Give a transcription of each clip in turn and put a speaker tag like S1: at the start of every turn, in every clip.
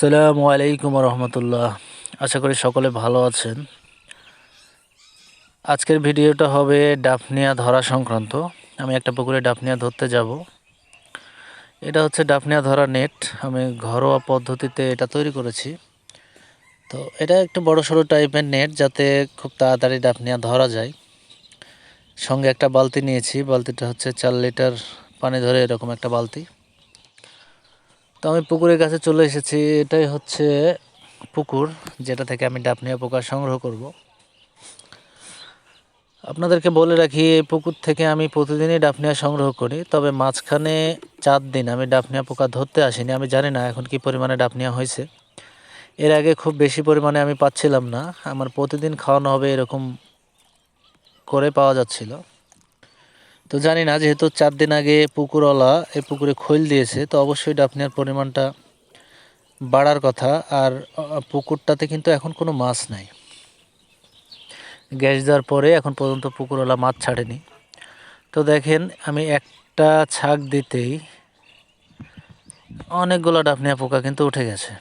S1: আসসালামু আলাইকুম রহমতুল্লাহ। আশা করি সকলে ভালো আছেন। আজকের ভিডিওটা হবে ডাফনিয়া ধরা সংক্রান্ত। আমি একটা পুকুরে ডাফনিয়া ধরতে যাব। এটা হচ্ছে ডাফনিয়া ধরা নেট। আমি ঘরোয়া পদ্ধতিতে এটা তৈরি করেছি। তো এটা একটু বড় সড়ো টাইপের নেট যাতে খুব তাড়াতাড়ি ডাফনিয়া ধরা যায়। সঙ্গে একটা বালতি নিয়েছি। বালতিটা হচ্ছে চার লিটার পানি ধরে এরকম একটা বালতি। তো আমি পুকুরের কাছে চলে এসেছি। এটাই হচ্ছে পুকুর, যেটা থেকে আমি ডাপনিয়া পোকা সংগ্রহ করব। আপনাদেরকে বলে রাখি, এই পুকুর থেকে আমি প্রতিদিনই ডাফনিয়া সংগ্রহ করি, তবে মাঝখানে চার দিন আমি ডাপনিয়া পোকা ধরতে আসিনি। আমি জানি না এখন কি পরিমাণে ডাপনিয়া হয়েছে। এর আগে খুব বেশি পরিমাণে আমি পাচ্ছিলাম না। আমার প্রতিদিন খাওয়ানো হবে এরকম করে পাওয়া যাচ্ছিল। তো জানি না, যেহেতু চার দিন আগে পুকুরওয়ালা এই পুকুরে খৈল দিয়েছে, তো অবশ্যই ডাফনিয়ার পরিমাণটা বাড়ার কথা। আর পুকুরটাতে কিন্তু এখন কোনো মাছ নাই। গ্যাস দেওয়ার পরে এখন পর্যন্ত পুকুরওয়ালা মাছ ছাড়েনি। তো দেখেন, আমি একটা ছাক দিতেই অনেকগুলো ডাফনিয়া পোকা কিন্তু উঠে গেছে।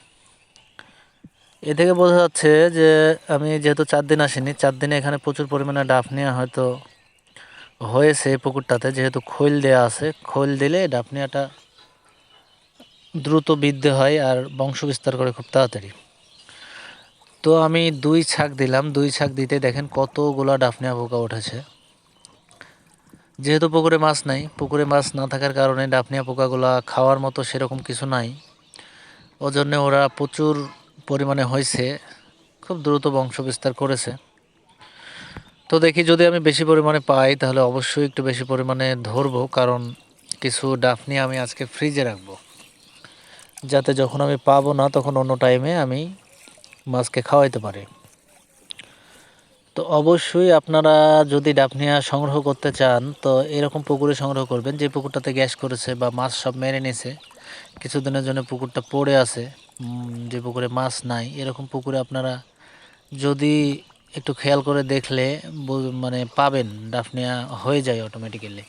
S1: এ থেকে বোঝা যাচ্ছে যে, আমি যেহেতু চার দিন আসিনি, চার দিনে এখানে প্রচুর পরিমাণে ডাফনিয়া হয়তো হয়েছে পুকুরটাতে, যেহেতু খৈল দেয়া আছে, খৈল দিলে ডাফনিয়াটা দ্রুত বৃদ্ধি হয় আর বংশ বিস্তার করে খুব তাড়াতাড়ি। তো আমি দুই ছাক দিলাম, দুই ছাক দিতে দেখেন কতগুলো ডাফনিয়া পোকা উঠেছে। যেহেতু পুকুরে মাছ নাই, পুকুরে মাছ না থাকার কারণে ডাফনিয়া পোকাগুলা খাওয়ার মতো সেরকম কিছু নাই। ও জন্যে ওরা প্রচুর পরিমাণে হয়েছে, খুব দ্রুত বংশ বিস্তার করেছে। তো দেখি যদি আমি বেশি পরিমাণে পাই, তাহলে অবশ্যই একটু বেশি পরিমাণে ধরবো, কারণ কিছু ডাফনি আমি আজকে ফ্রিজে রাখব। যাতে যখন আমি পাবো না, তখন অন্য টাইমে আমি মাছকে খাওয়াইতে পারি। তো অবশ্যই আপনারা যদি ডাফনিয়া সংগ্রহ করতে চান, তো এরকম পুকুরে সংগ্রহ করবেন, যে পুকুরটাতে গ্যাস করেছে বা মাছ সব মেরে নিয়েছে কিছুদিনের জন্য পুকুরটা পড়ে আছে যে পুকুরে মাছ নাই, এরকম পুকুরে আপনারা যদি একটু খেয়াল করে দেখলে মানে পাবেন ডাফনিয়া হয়ে যায় অটোমেটিক্যালি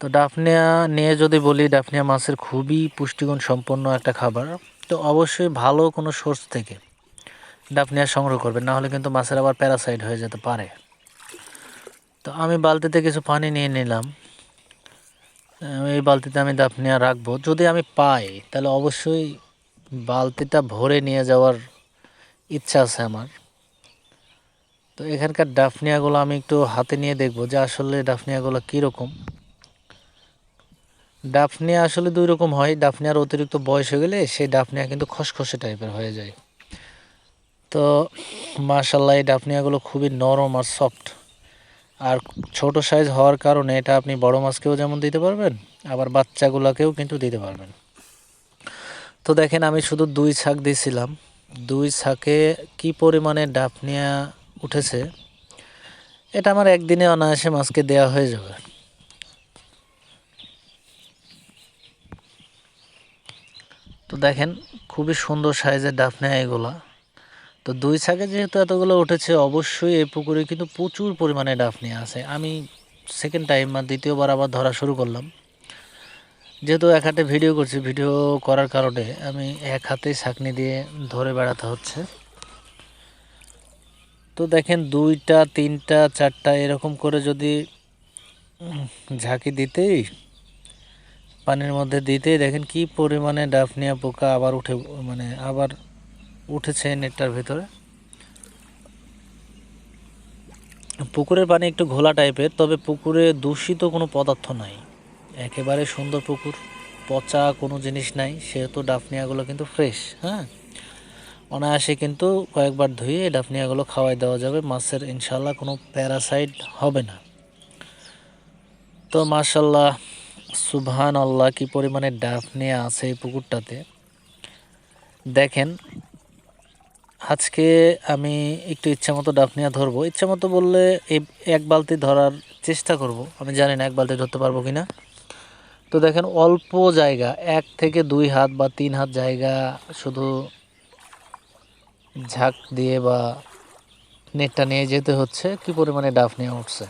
S1: তো ডাফনিয়া নিয়ে যদি বলি ডাফনিয়া মাছের খুবই পুষ্টিগুণ সম্পন্ন একটা খাবার, তো অবশ্যই ভালো কোনো সোর্স থেকে ডাফনিয়া সংগ্রহ করবেন না হলে কিন্তু মাছের আবার প্যারাসাইড হয়ে যেতে পারে। তো আমি বালতিতে কিছু পানি নিয়ে নিলাম। এই বালতিতে আমি ডাফনিয়া রাখব। যদি আমি পাই, তাহলে অবশ্যই বালতিটা ভরে নিয়ে যাওয়ার ইচ্ছা আছে আমার। তো এখানকার ডাফনিয়াগুলো আমি একটু হাতে নিয়ে দেখব যে আসলে ডাফনিয়াগুলো কীরকম। ডাফনিয়া আসলে দুই রকম হয়, ডাফনিয়ার অতিরিক্ত বয়স হয়ে গেলে সেই ডাফনিয়া কিন্তু খসখসে টাইপের হয়ে যায়। তো মার্শাল্লাহ এই ডাফনিয়াগুলো খুবই নরম আর সফট আর ছোট সাইজ হওয়ার কারণে এটা আপনি বড় মাছকেও যেমন দিতে পারবেন, আবার বাচ্চাগুলোকেও কিন্তু দিতে পারবেন। তো দেখেন আমি শুধু দুই ছাক দিয়েছিলাম দুই ছাকে কি পরিমাণে ডাফনিয়া উঠেছে, এটা আমার একদিনে অনায়াসে মাছকে দেওয়া হয়ে যাবে। তো দেখেন, খুবই সুন্দর সাইজের ডাফনিয়া এগুলা। তো দুই ছাকে যেহেতু এতগুলো উঠেছে, অবশ্যই এই পুকুরে কিন্তু প্রচুর পরিমাণে ডাফনিয়া আছে। আমি সেকেন্ড টাইম বা দ্বিতীয়বার আবার ধরা শুরু করলাম। যেহেতু এক হাতে ভিডিও করছি ভিডিও করার কারণে আমি এক হাতেই ছাকনি দিয়ে ধরে বেড়াতে হচ্ছে। তো দেখেন দুইটা, তিনটা, চারটা এরকম করে যদি ঝাঁকি দিতেই, পানির মধ্যে দিতেই দেখেন কি পরিমাণে ডাফনিয়া পোকা আবার উঠে মানে আবার উঠেছে নেটটার ভিতরে। পুকুরের পানি একটু ঘোলা টাইপের, তবে পুকুরে দূষিত কোনো পদার্থ নাই। একেবারে সুন্দর পুকুর, পচা কোনো জিনিস নাই, সেহেতু ডাফনিয়াগুলো কিন্তু ফ্রেশ হ্যাঁ? অনায়াসে কিন্তু কয়েকবার ধুয়ে ডাফনিয়াগুলো খাওয়াই দেওয়া যাবে। মাছের ইনশাল্লাহ কোনো প্যারাসাইড হবে না। তো মাশাল্লাহ সুবহান আল্লাহ কি পরিমাণে ডাফনিয়া আছে এই পুকুরটাতে। দেখেন, আজকে আমি একটু ইচ্ছা মতো ডাফনিয়া ধরবো। ইচ্ছা মতো বললে এই এক বালতি ধরার চেষ্টা করব। আমি জানি না এক বালতি ধরতে পারব কি না তো দেখেন, অল্প জায়গা, এক থেকে দুই হাত বা তিন হাত জায়গা শুধু ঝাঁক দিয়ে বা নেটটা নিয়ে যেতে হচ্ছে, কি পরিমাণে ডাফনিয়া উঠছে?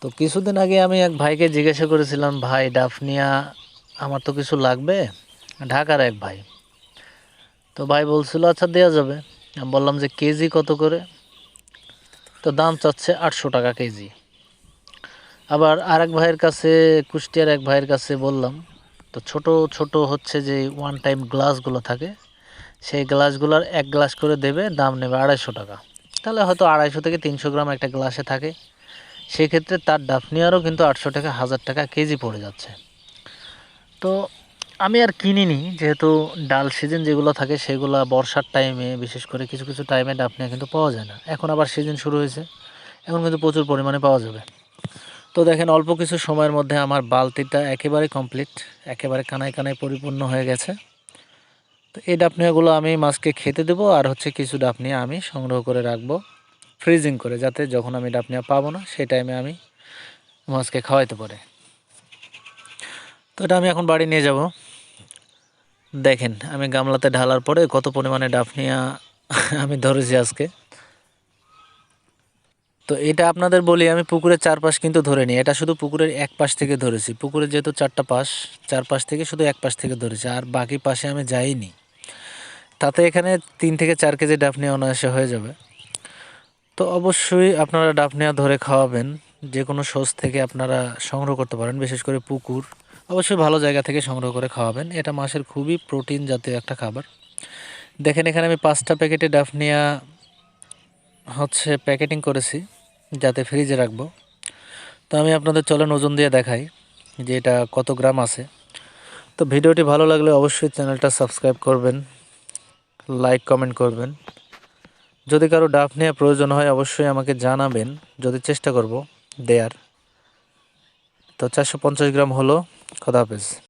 S1: তো কিছুদিন আগে আমি এক ভাইকে জিজ্ঞাসা করেছিলাম, ভাই ডাফনিয়া আমার তো কিছু লাগবে? ঢাকার এক ভাই। তো ভাই বলছিল আচ্ছা দেওয়া যাবে। আমি বললাম যে, কেজি কত করে? তো দাম চাচ্ছে আটশো টাকা কেজি। আবার আরেক ভাইয়ের কাছে, কুষ্টিয়ার এক ভাইয়ের কাছে বললাম, তো ছোট ছোট হচ্ছে যে ওয়ান টাইম গ্লাসগুলো থাকে সেই গ্লাসগুলোর এক গ্লাস করে দেবে, দাম নেবে আড়াইশো টাকা। তাহলে হয়তো আড়াইশো থেকে তিনশো গ্রাম একটা গ্লাসে থাকে। সেক্ষেত্রে তার ডাফনিয়ারও কিন্তু আটশো টাকা হাজার টাকা কেজি পড়ে যাচ্ছে। তো আমি আর কিনিনি, যেহেতু ডাল সিজন যেগুলো থাকে সেগুলো বর্ষার টাইমে বিশেষ করে কিছু কিছু টাইমে ডাফনিয়া কিন্তু পাওয়া যায় না। এখন আবার সিজন শুরু হয়েছে। এখন কিন্তু প্রচুর পরিমাণে পাওয়া যাবে। তো দেখেন, অল্প কিছু সময়ের মধ্যে আমার বালতিটা একেবারে কমপ্লিট একেবারে কানায় কানায় পরিপূর্ণ হয়ে গেছে। তো এই ডাফনিয়াগুলো আমি মাছকে খেতে দেবো আর হচ্ছে কিছু ডাফনিয়া আমি সংগ্রহ করে রাখব ফ্রিজিং করে, যাতে যখন আমি ডাফনিয়া পাবো না, সেই টাইমে আমি মাছকে খাওয়াইতে পারে। তো এটা আমি এখন বাড়ি নিয়ে যাব। দেখেন, আমি গামলাতে ঢালার পরে কত পরিমাণে ডাফনিয়া আমি ধরেছি আজকে। তো এটা আপনাদের বলি, আমি পুকুরের চারপাশ কিন্তু ধরে নিই। এটা শুধু পুকুরের এক পাশ থেকে ধরেছি। পুকুরের যেহেতু চারটা পাশ চার পাশ থেকে শুধু এক পাশ থেকে ধরেছি। আর বাকি পাশে আমি যাইনি। তাতে এখানে তিন থেকে চার কেজি ডাফনিয়া অনায়াসে হয়ে যাবে। তো অবশ্যই আপনারা ডাফনিয়া ধরে খাওয়াবেন, যে কোনো সোর্স থেকে আপনারা সংগ্রহ করতে পারেন, বিশেষ করে পুকুর। অবশ্যই ভালো জায়গা থেকে সংগ্রহ করে খাওয়াবেন। এটা মাছের খুবই প্রোটিন জাতীয় একটা খাবার। দেখেন, এখানে আমি পাঁচটা প্যাকেটে ডাফনিয়া হচ্ছে প্যাকেটিং করেছি, যাতে ফ্রিজে রাখব। তো আমি আপনাদের চলেন ওজন দিয়ে দেখাই যে এটা কত গ্রাম আছে। তো ভিডিওটি ভালো লাগলে অবশ্যই চ্যানেলটা সাবস্ক্রাইব করবেন। লাইক কমেন্ট করবেন। যদি কারও ডাফ নেওয়া প্রয়োজন হয়, অবশ্যই আমাকে জানাবেন। যদি চেষ্টা করব, দেয়ার। তো চারশো পঞ্চাশ গ্রাম হলো। খোদা হাফেজ।